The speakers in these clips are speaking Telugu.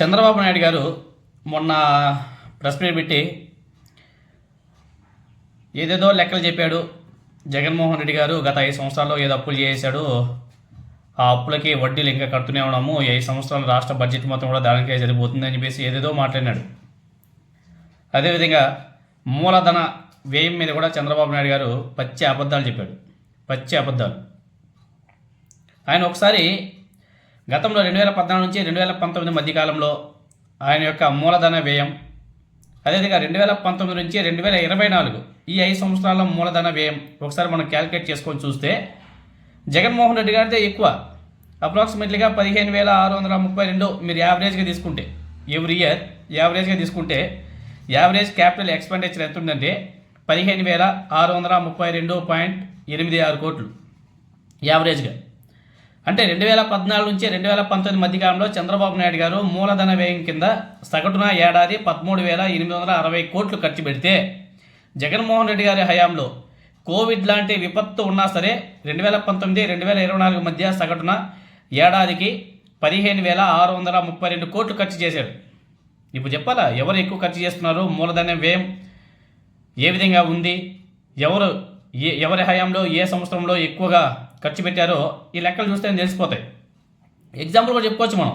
చంద్రబాబు నాయుడు గారు మొన్న ప్రెస్ మీట్ పెట్టి ఏదేదో లెక్కలు చెప్పాడు. జగన్మోహన్ రెడ్డి గారు గత ఐదు సంవత్సరాల్లో ఏదో అప్పులు చేశాడు. ఆ అప్పులకి వడ్డీలు ఇంకా కడుతూనే ఉన్నాము. ఐదు సంవత్సరాలు రాష్ట్ర బడ్జెట్ మొత్తం కూడా దానికే సరిపోతుంది అని చెప్పేసి ఏదేదో మాట్లాడినాడు. అదేవిధంగా మూలధన వ్యయం మీద కూడా చంద్రబాబు నాయుడు గారు పచ్చి అబద్ధాలు చెప్పాడు. పచ్చి అబద్ధాలు. ఆయన ఒకసారి గతంలో రెండు వేల పద్నాలుగు నుంచి రెండు వేల పంతొమ్మిది మధ్యకాలంలో ఆయన యొక్క మూలధన వ్యయం అదేవిధంగా రెండు వేల పంతొమ్మిది నుంచి రెండు వేల ఇరవై నాలుగు ఈ ఐదు సంవత్సరాల మూలధన వ్యయం ఒకసారి మనం క్యాలిక్యులేట్ చేసుకొని చూస్తే జగన్మోహన్ రెడ్డి గారిదే ఎక్కువ. అప్రాక్సిమేట్లీగా పదిహేను వేల ఆరు వందల ముప్పై రెండు మీరు యావరేజ్గా తీసుకుంటే ఎవ్రీ ఇయర్ యావరేజ్గా తీసుకుంటే యావరేజ్ క్యాపిటల్ ఎక్స్పెండిచర్ ఎంత ఉందంటే పదిహేను వేల ఆరు వందల ముప్పై రెండు పాయింట్ ఎనిమిది ఆరు కోట్లు యావరేజ్గా. అంటే రెండు వేల పద్నాలుగు నుంచి రెండు వేల పంతొమ్మిది మధ్యకాలంలో చంద్రబాబు నాయుడు గారు మూలధన వ్యయం కింద సగటున ఏడాది పదమూడు వేల ఎనిమిది వందల అరవై కోట్లు ఖర్చు పెడితే జగన్మోహన్ రెడ్డి గారి హయాంలో కోవిడ్ లాంటి విపత్తు ఉన్నా సరే రెండు వేల పంతొమ్మిది రెండు వేల ఇరవై నాలుగు మధ్య సగటున ఏడాదికి పదిహేను వేల ఆరు వందల ముప్పై రెండు కోట్లు ఖర్చు చేశాడు. ఇప్పుడు చెప్పాలా? ఎవరు ఎక్కువ ఖర్చు చేస్తున్నారు? మూలధన వ్యయం ఏ విధంగా ఉంది? ఎవరు ఏ ఎవరి హయాంలో ఏ సంవత్సరంలో ఎక్కువగా ఖర్చు పెట్టారో ఈ లెక్కలు చూస్తే తెలిసిపోతాయి. ఎగ్జాంపుల్ కూడా చెప్పుకోవచ్చు మనం.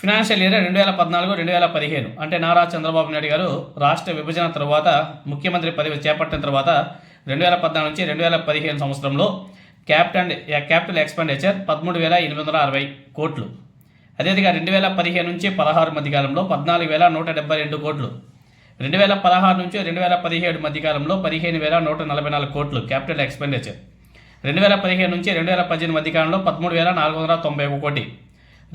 ఫినాన్షియల్ ఇయర్ రెండు వేల పద్నాలుగు రెండు వేల పదిహేను. అంటే నారా చంద్రబాబు నాయుడు గారు రాష్ట్ర విభజన తర్వాత ముఖ్యమంత్రి పదవి చేపట్టిన తర్వాత రెండు వేల పద్నాలుగు నుంచి రెండు వేల పదిహేను సంవత్సరంలో క్యాపిటల్ క్యాపిటల్ ఎక్స్పెండిచర్ పదమూడు వేల ఎనిమిది వందల అరవై కోట్లు. అదేవిధంగా రెండు వేల పదిహేను నుంచి పదహారు మధ్యకాలంలో పద్నాలుగు వేల నూట డెబ్బై రెండు కోట్లు. రెండు వేల పదహారు నుంచి రెండు వేల పదిహేడు మధ్యకాలంలో పదిహేను వేల నూట నలభై నాలుగు కోట్లు క్యాపిటల్ ఎక్స్పెండిచర్. రెండు వేల పదిహేను నుంచి రెండు వేల పద్దెనిమిది మధ్యకాలంలో పదమూడు వేల నాలుగు వందల తొంభై ఒక కోటి.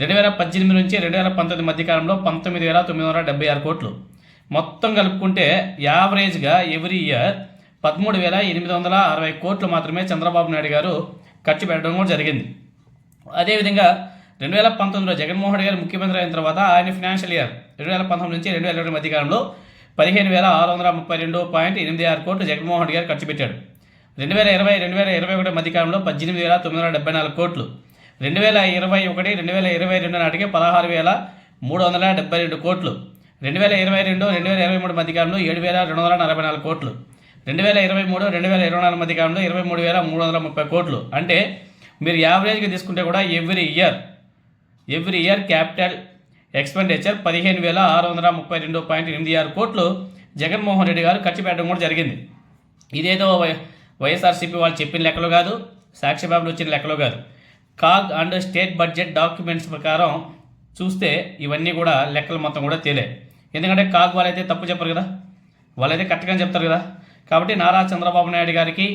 రెండు వేల పద్దెనిమిది నుంచి రెండు వేల పంతొమ్మిది మధ్యకాలంలో పంతొమ్మిది వేల తొమ్మిది వందల డెబ్బై ఆరు కోట్లు. మొత్తం కలుపుకుంటే యావరేజ్గా ఎవ్రీ ఇయర్ పదమూడు వేల ఎనిమిది వందల అరవై కోట్లు మాత్రమే చంద్రబాబు నాయుడు గారు ఖర్చు పెట్టడం కూడా జరిగింది. అదేవిధంగా రెండు వేల పంతొమ్మిదిలో జగన్మోహన్ రెడ్డి గారు ముఖ్యమంత్రి అయిన తర్వాత ఆయన ఫినాన్షియల్ ఇయర్ రెండు వేల పంతొమ్మిది నుంచి రెండు వేల ఇరవై మధ్యకాలంలో పదిహేను వేల ఆరు వందల ముప్పై రెండు పాయింట్ ఎనిమిది ఆరు కోట్లు జగన్మోహన్ రెడ్డి గారు ఖర్చు పెట్టాడు. రెండు వేల ఇరవై రెండు వేల ఇరవై ఒకటి మధ్య కాలంలో పద్దెనిమిది వేల తొమ్మిది వందల డెబ్బై నాలుగు కోట్లు. రెండు వేల ఇరవై ఒకటి రెండు వేల ఇరవై రెండు నాటికి పదహారు వేల మూడు వందల డెబ్బై రెండు కోట్లు. రెండు వేల ఇరవై రెండు రెండు వేల ఇరవై మూడు మధ్య కాలంలో ఏడు వేల రెండు వందల నలభై నాలుగు కోట్లు. రెండు వేల ఇరవై మూడు రెండు వేల ఇరవై నాలుగు మధ్యకాలంలో ఇరవై మూడు వేల మూడు వందల ముప్పై కోట్లు. అంటే మీరు యావరేజ్గా తీసుకుంటే కూడా every year every year capital expenditure పదిహేను వేల ఆరు వందల ముప్పై రెండు పాయింట్ ఎనిమిది ఆరు కోట్లు జగన్మోహన్ రెడ్డి గారు ఖర్చు పెట్టడం కూడా జరిగింది. ఇదేదో వైఎస్ఆర్సీపీ వాళ్ళు చెప్పిన లెక్కలు కాదు సాక్షిబాబులు వచ్చిన లెక్కలు కాదు. CAG and state budget documents ప్రకారం చూస్తే ఇవన్నీ కూడా లెక్కలు మొత్తం కూడా తేలే. ఎందుకంటే కాగ్ వాళ్ళైతే తప్పు చెప్పరు కదా. వాళ్ళైతే కరెక్ట్గా చెప్తారు కదా. కాబట్టి నారా చంద్రబాబు నాయుడు గారికి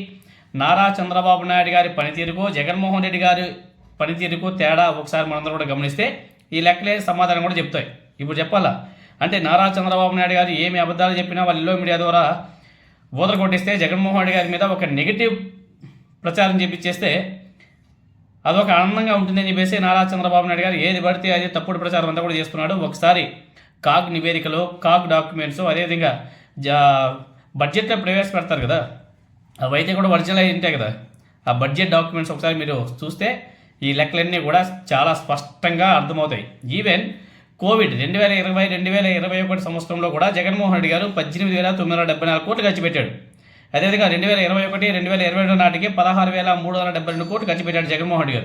నారా చంద్రబాబు నాయుడు గారి పనితీరుకు జగన్మోహన్ రెడ్డి గారి పనితీరుకు తేడా ఒకసారి మనందరూ కూడా గమనిస్తే ఈ లెక్కలే సమాధానం కూడా చెప్తాయి. ఇప్పుడు చెప్పాలా? అంటే నారా చంద్రబాబు నాయుడు గారు ఏమి అబద్ధాలు చెప్పినా వాళ్ళ ఇల్లో మీడియా ద్వారా ఊదర కొట్టిస్తే జగన్మోహన్ రెడ్డి గారి మీద ఒక నెగిటివ్ ప్రచారం చేపించేస్తే అదొక ఆనందంగా ఉంటుందని చెప్పేసి నారా చంద్రబాబు నాయుడు గారు ఏది పడితే అది తప్పుడు ప్రచారం అంతా కూడా చేస్తున్నాడు. ఒకసారి కాగ్ నివేదికలు కాగ్ డాక్యుమెంట్స్ అదేవిధంగా జా బడ్జెట్లో ప్రవేశపెడతారు కదా అవైతే కూడా ఒరిజినల్ అయి ఉంటాయి కదా. ఆ బడ్జెట్ డాక్యుమెంట్స్ ఒకసారి మీరు చూస్తే ఈ లెక్కలన్నీ కూడా చాలా స్పష్టంగా అర్థమవుతాయి. ఈవెన్ కోవిడ్ రెండు వేల ఇరవై రెండు వేల ఇరవై ఒకటి సంవత్సరంలో కూడా జగన్మోహన్ రెడ్డి గారు పద్దెనిమిది వేల తొమ్మిది వందల డెబ్బై నాలుగు కోట్లు ఖర్చు పెట్టాడు. అదేవిధంగా రెండు వేల ఇరవై ఒకటి రెండు వేల ఇరవై రెండు నాటికి పదహారు వేల మూడు వందల డెబ్బై రెండు కోట్లు ఖర్చు పెట్టాడు జగన్మోహన్ రెడ్డి గారు.